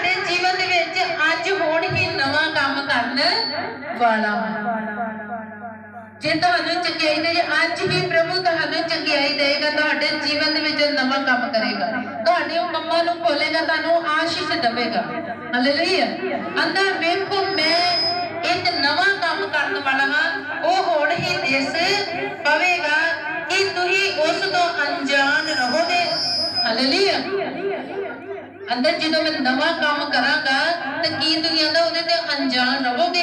ਤੁਹਾਡੇ ਜੀਵਨ ਦੇ ਵਿੱਚ ਅੱਜ ਹੁਣ ਹੀ ਨਵਾਂ ਕੰਮ ਕਰਨ ਵਾਲਾ। ਜੇ ਤੁਹਾਨੂੰ ਚੰਗਿਆਈ ਦੇ ਅੱਜ ਹੀ ਪ੍ਰਭੂ ਤੁਹਾਨੂੰ ਚੰਗਿਆਈ ਦੇਗਾ ਤੁਹਾਡੇ ਜੀਵਨ ਦੇ ਵਿੱਚ ਨਵਾਂ ਕੰਮ ਕਰੇਗਾ। ਤੁਹਾਡੇ ਉਹ ਨੂੰ ਖੋਲੇਗਾ ਤੁਹਾਨੂੰ ਆਸ਼ੀਸ਼ ਦੇਵੇਗਾ। ਹਾਲੇਲੂਇਆ ਅੰਦਰ ਵੇਖੋ, ਮੈਂ ਇੱਕ ਨਵਾਂ ਕੰਮ ਕਰਨ ਵਾਲਾ ਹਾਂ। ਉਹ ਹੁਣ ਹੀ ਦਿਸ ਪਵੇਗਾ ਕਿ ਤੁਸੀਂ ਉਸ ਤੋਂ ਅਣਜਾਣ ਰਹੋਗੇ। ਹਾਲੇਲੂਇਆ ਅੰਦਰ ਜਦੋਂ ਮੈਂ ਨਵਾਂ ਕੰਮ ਕਰਾਂਗਾ, ਤਾਂ ਕੀ ਤੁਸੀਂ ਆਂਦਾ ਉਹਦੇ ਤੇ ਅਣਜਾਣ ਰਹੋਗੇ?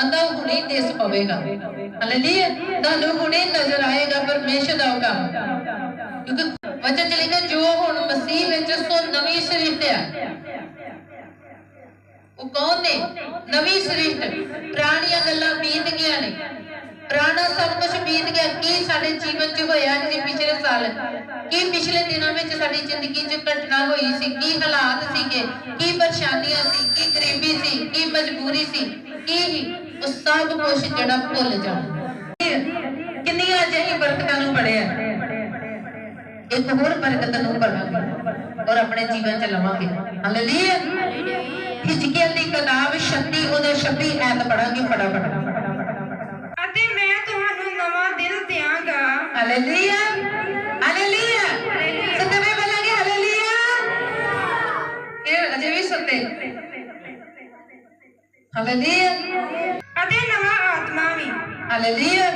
ਆਂਦਾ ਉਹ ਹੁਣੇ ਦਿਸ ਪਵੇਗਾ। ਹਾਲੇਲੂਇਆ। ਤੁਹਾਨੂੰ ਹੁਣੇ ਨਜ਼ਰ ਆਏਗਾ ਪਰਮੇਸ਼ਰ ਦਾ ਕੰਮ ਕਿਉਂਕਿ ਵਚਨ ਚ ਜੋ ਹੁਣ ਮਸੀਹ ਵਿੱਚ ਸੋ ਨਵੀਂ ਸ੍ਰਿਸ਼ਟ ਆ ਉਹ ਕੌਣ ਨੇ? ਨਵੀਂ ਸ੍ਰਿਸ਼ਟ। ਪੁਰਾਣੀਆਂ ਗੱਲਾਂ ਬੀਤ ਗਈਆਂ ਨੇ। ਪੁਰਾਣਾ ਸਭ ਕੁਝ ਬੀਤ ਗਿਆ। ਕੀ ਸਾਡੇ ਜੀਵਨ 'ਚ ਹੋਇਆ ਜੀ ਪਿਛਲੇ ਸਾਲ? ਕੀ ਪਿਛਲੇ ਦਿਨਾਂ ਵਿੱਚ ਸਾਡੀ ਜ਼ਿੰਦਗੀ 'ਚ ਘਟਨਾ ਹੋਈ ਸੀ? ਕੀ ਹਾਲਾਤ ਸੀਗੇ? ਕੀ ਪਰੇਸ਼ਾਨੀਆਂ ਸੀ? ਕੀ ਗਰੀਬੀ ਸੀ? ਕੀ ਮਜਬੂਰੀ ਸੀ? ਕੀ ਉਹ ਸਭ ਕੁਝ ਜਿਹੜਾ ਭੁੱਲ ਜਾਣਾ ਕਿੰਨੀਆਂ ਅਜਿਹੀ ਬਰਕਤਾਂ ਨੂੰ ਪੜਿਆ ਇੱਕ ਹੋਰ ਬਰਕਤ ਨੂੰ ਪੜਾਂਗੇ ਔਰ ਆਪਣੇ ਜੀਵਨ 'ਚ ਲਵਾਂਗੇ। ਹਾਲੇਲੂਇਆ ਹਿਜਕੀਅਲ ਦੀ ਕਿਤਾਬ 36 ਉਹਦੇ 26 ਐਤ ਪੜਾਂਗੇ ਫਟਾਫਟ ਅਤੇ ਮੈਂ ਤੁਹਾਨੂੰ ਨਵਾਂ ਦਿਲ ਹਾਲੇਲੂਇਆ ਹਾਲੇਲੂਇਆ ਸਤਵੇਂ ਬੋਲਾਂਗੇ ਹਾਲੇਲੂਇਆ ਇਹ ਅਜੇ ਵੀ ਸੁਣਦੇ ਹਾਲੇਲੂਇਆ ਅਤੇ ਨਵਾਂ ਆਤਮਾ ਵੀ ਹਾਲੇਲੂਇਆ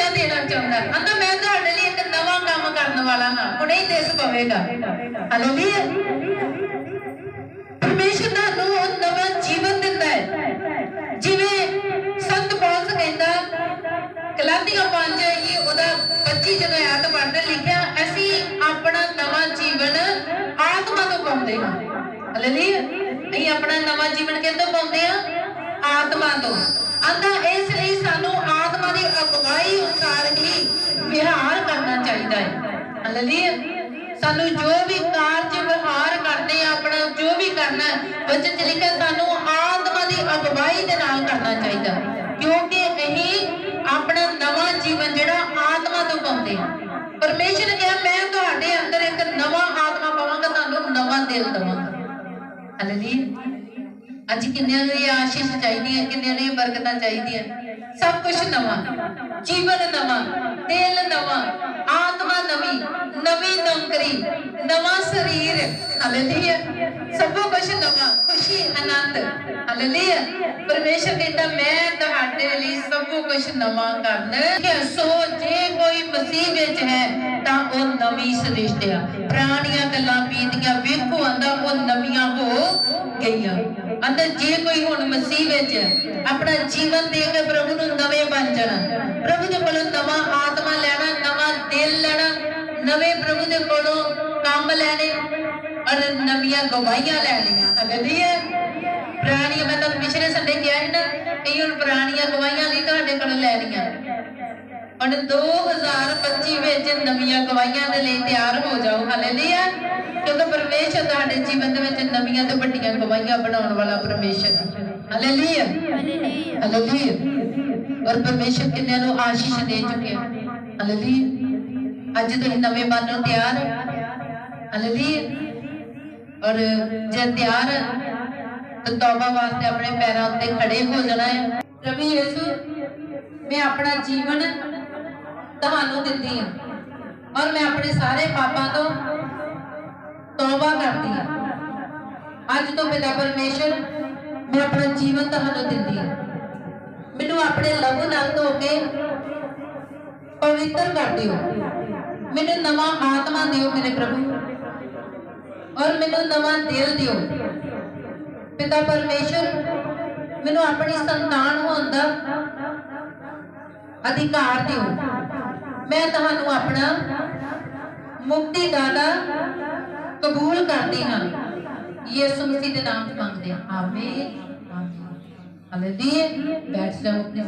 ਨਵੀਆਂ ਦੇਣਾ ਚਾਹੁੰਦਾ? ਹੈ ਮੈਂ ਤੁਹਾਡੇ ਲਈ ਇੱਕ ਨਵਾਂ ਕੰਮ ਕਰਨ ਵਾਲਾ ਹਾਂ। ਹੁਣੇ ਹੀ ਦਿਸ ਪਵੇਗਾ। ਹਾਲੇਲੂਇਆ ਪਰਮੇਸ਼ਰ ਤੁਹਾਨੂੰ ਉਹ ਨਵਾਂ ਜੀਵਨ ਦਿੰਦਾ ਹੈ। ਜਿਵੇਂ ਸੰਤ ਪੌਲਸ ਕਹਿੰਦਾ, ਗਲਾਤੀਆਂ 5 ਇਹ ਉਹਦਾ 25 ਜਦੋਂ ਆਇਤ ਪੜ੍ਹਦੇ ਲਿਖਿਆ, ਅਸੀਂ ਆਪਣਾ ਨਵਾਂ ਜੀਵਨ ਆਤਮਾ ਤੋਂ ਪਾਉਂਦੇ ਹਾਂ। ਹਾਲੇਲੂਇਆ ਅਸੀਂ ਆਪਣਾ ਨਵਾਂ ਜੀਵਨ ਕਿੱਥੋਂ ਪਾਉਂਦੇ ਆ ਆਤਮਾ ਤੋਂ। ਆਂਦਾ ਇਸ ਲਈ ਸਾਨੂੰ ਆਤਮਾ ਦੀ ਅਗਵਾਈ ਅਨੁਸਾਰ ਹੀ ਵਿਹਾਰ ਕਰਨਾ ਚਾਹੀਦਾ ਹੈ। ਹਾਲੇਲੂਇਆ। ਸਾਨੂੰ ਜੋ ਵੀ ਕਾਰਜ ਵਿਹਾਰ ਕਰਨੇ ਆ, ਆਪਣਾ ਜੋ ਵੀ ਕਰਨਾ ਵਚਨ ਚ ਲਿਖਿਆ ਸਾਨੂੰ ਆਤਮਾ ਦੀ ਅਗਵਾਈ ਦੇ ਨਾਲ ਕਰਨਾ ਚਾਹੀਦਾ ਕਿਉਂਕਿ ਅਸੀਂ ਆਪਣਾ ਨਵਾਂ ਜੀਵਨ ਜਿਹੜਾ ਆਤਮਾ ਤੋਂ ਪਾਉਂਦੇ ਹਾਂ ਪਰਮੇਸ਼ਰ ਨੇ ਕਿਹਾ, ਮੈਂ ਤੁਹਾਡੇ ਅੰਦਰ ਇੱਕ ਨਵਾਂ ਆਤਮਾ ਪਾਵਾਂਗਾ, ਤੁਹਾਨੂੰ ਨਵਾਂ ਦਿਲ ਦਵਾਂਗਾ। ਹਾਲੇਲੂਇਆ। ਅੱਜ ਕਿੰਨਿਆਂ ਨੂੰ ਇਹ ਆਸ਼ੀਸ਼ ਚਾਹੀਦੀ ਹੈ ਕਿੰਨਿਆਂ ਨੂੰ ਇਹ ਬਰਕਤਾਂ ਚਾਹੀਦੀਆਂ? ਸਭ ਕੁਝ ਨਵਾਂ, ਜੀਵਨ ਨਵਾਂ, ਦਿਲ ਨਵਾਂ, ਆਤਮਾ ਨਵੀਂ ਨਵੀਂ ਨੌਕਰੀ, ਨਵਾਂ ਸਰੀਰ, ਹਾਲੇਲੂਇਆ। ਸਭ ਕੁਝ ਨਵਾਂ, ਖੁਸ਼ੀ, ਆਨੰਦ, ਹਾਲੇਲੂਇਆ। ਪਰਮੇਸ਼ਰ ਕਹਿੰਦਾ, ਮੈਂ ਤੁਹਾਡੇ ਲਈ ਸਭ ਕੁਝ ਨਵਾਂ ਕਰਨ। ਕਿ ਸੋ ਜੇ ਕੋਈ ਮਸੀਹ ਵਿੱਚ ਹੈ, ਤਾਂ ਉਹ ਨਵੀਂ ਸ੍ਰਿਸ਼ਟ ਆ। ਪੁਰਾਣੀਆਂ ਗੱਲਾਂ ਬੀਤ ਵੇਖੋ ਆਂਦਾ, ਉਹ ਨਵੀਆਂ ਹੋ ਗਈਆਂ। ਅੰਦਰ ਜੇ ਕੋਈ ਹੁਣ ਮਸੀਹ ਵਿੱਚ ਆਪਣਾ ਜੀਵਨ ਦੇ ਕੇ ਪ੍ਰਭੂ ਨੂੰ ਨਵੇਂ ਬਣ ਜਾਣਾ, ਪ੍ਰਭੂ ਦੇ ਕੋਲੋਂ ਨਵਾਂ ਆਤਮਾ ਲੈਣਾ, ਨਵਾਂ ਦਿਲ ਲੈਣਾ, ਨਵੇਂ ਪ੍ਰਭੂ ਦੇ ਕੋਲੋਂ ਕੰਮ ਲੈਣੇ ਔਰ ਨਵੀਆਂ ਗਵਾਹੀਆਂ ਲੈਣੀਆਂ। ਹਾਲੇਲੂਇਆ ਪੁਰਾਣੀਆਂ ਮੈਂ ਤਾਂ ਪਿਛਲੇ ਸੰਡੇ ਕਿਹਾ ਸੀ ਨਾ ਇਹ ਹੁਣ ਪੁਰਾਣੀਆਂ ਗਵਾਹੀਆਂ ਨਹੀਂ ਤੁਹਾਡੇ ਕੋਲੋਂ ਲੈਣੀਆਂ ਹੁਣ 2025 ਵਿੱਚ ਨਵੀਆਂ ਗਵਾਹੀਆਂ ਦੇ ਲਈ ਤਿਆਰ ਹੋ ਜਾਓ। ਹਾਲੇਲੂਇਆ। ਕਿਉਂਕਿ ਪਰਮੇਸ਼ਰ ਤੁਹਾਡੇ ਜੀਵਨ ਦੇ ਵਿੱਚ ਨਵੀਆਂ ਤੇ ਵੱਡੀਆਂ ਗਵਾਹੀਆਂ ਬਣਾਉਣ ਵਾਲਾ ਪਰਮੇਸ਼ਰ ਹਾਲੇਲੂਇਆ। ਹਾਲੇਲੂਇਆ। ਔਰ ਪਰਮੇਸ਼ਰ ਕਿੰਨਿਆਂ ਨੂੰ ਆਸ਼ੀਸ਼ ਦੇ ਚੁੱਕਿਆ। ਹਾਲੇਲੂਇਆ। ਅੱਜ ਤੁਸੀਂ ਨਵੇਂ ਮਨ ਨੂੰ ਤਿਆਰ ਹਾਲੇਲੂਇਆ। ਔਰ ਜੇ ਤਿਆਰ ਤਾਂ ਤੌਬਾ ਵਾਸਤੇ ਆਪਣੇ ਪੈਰਾਂ ਉੱਤੇ ਖੜੇ ਹੋ ਜਾਣਾ ਹੈ। ਪ੍ਰਭੂ ਯਿਸੂ ਮੈਂ ਆਪਣਾ ਜੀਵਨ ਤੁਹਾਨੂੰ ਦਿੰਦੀ ਹਾਂ। ਔਰ ਮੈਂ ਆਪਣੇ ਸਾਰੇ ਪਾਪਾਂ ਤੋਂ ਤੌਬਾ ਕਰਦੀ ਹਾਂ। ਅੱਜ ਤੋਂ ਪਿਤਾ ਪਰਮੇਸ਼ਰ ਮੈਂ ਆਪਣਾ ਜੀਵਨ ਤੁਹਾਨੂੰ ਦਿੰਦੀ ਹਾਂ। ਮੈਨੂੰ ਆਪਣੇ ਲਹੂ ਨਾਲ ਧੋ ਕੇ ਪਵਿੱਤਰ ਕਰ ਦਿਓ। ਮੈਨੂੰ ਨਵਾਂ ਆਤਮਾ ਦਿਓ ਮੇਰੇ ਪ੍ਰਭੂ। ਔਰ ਮੈਨੂੰ ਨਵਾਂ ਦਿਲ ਦਿਓ। ਪਿਤਾ ਪਰਮੇਸ਼ਰ, ਮੈਨੂੰ ਆਪਣੀ ਸੰਤਾਨ ਹੋਣ ਦਾ ਅਧਿਕਾਰ ਦਿਓ। ਮੈਂ ਤੁਹਾਨੂੰ ਆਪਣਾ ਮੁਕਤੀ ਦਾਤਾ ਕਬੂਲ ਕਰਦੀ ਹਾਂ। ਯਿਸੂ ਮਸੀਹ ਦੇ ਨਾਮ 'ਚ ਮੰਗਦੇ ਹਾਂ। ਆਮੀਨ। ਹਾਲੇਲੂਇਆ। ਬੈਠ ਜਾਓ ਆਪਣੇ